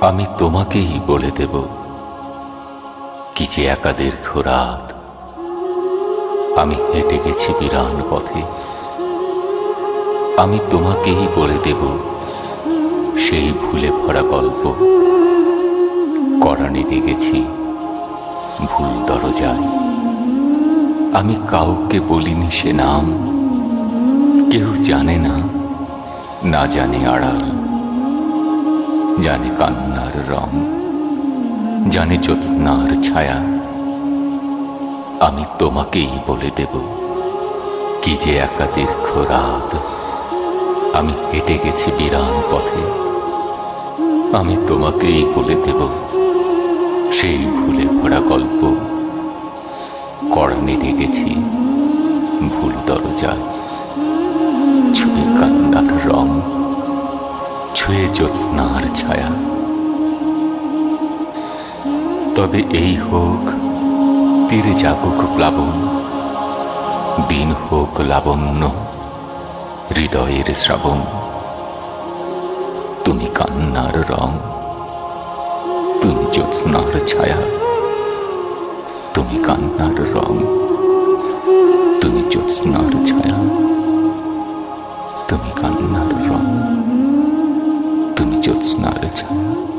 আমি তোমাকেই বলে দেব কি যে একা দীর্ঘ রাত আমি হেঁটে গেছি বিরান পথে। আমি তোমাকেই বলে দেব সেই ভুলে ভরা গল্প। করানি গেছি ভুল দরজায়। আমি কাউকে বলিনি সে নাম। কেউ জানে না না জানে আড়াল। জানে কান্নার রং, জানে জ্যোৎস্নার ছায়া। আমি তোমাকেই বলে দেব, কি যে একা দীর্ঘ রাত। আমি হেঁটে গেছি বিরান পথে, আমি তোমাকেই বলে দেব, সেই ভুলে ভরা গল্প। কড়ানে রেগেছি ভুল দরজায় ছুঁয়ে জ্যোৎস্নার ছায়া। তবে এই হোক, তীরে জাগুক প্লাবন, দিন হোক লাবণ্য, হৃদয়ের শ্রাবণ। তুমি কান্নার রং, তুমি জ্যোৎস্নার ছায়া, তুমি কান্নার রং, তুমি জ্যোৎস্নার ছায়া, তুমি কান্নার রং তুমি জ্যোৎস্নার ছায়া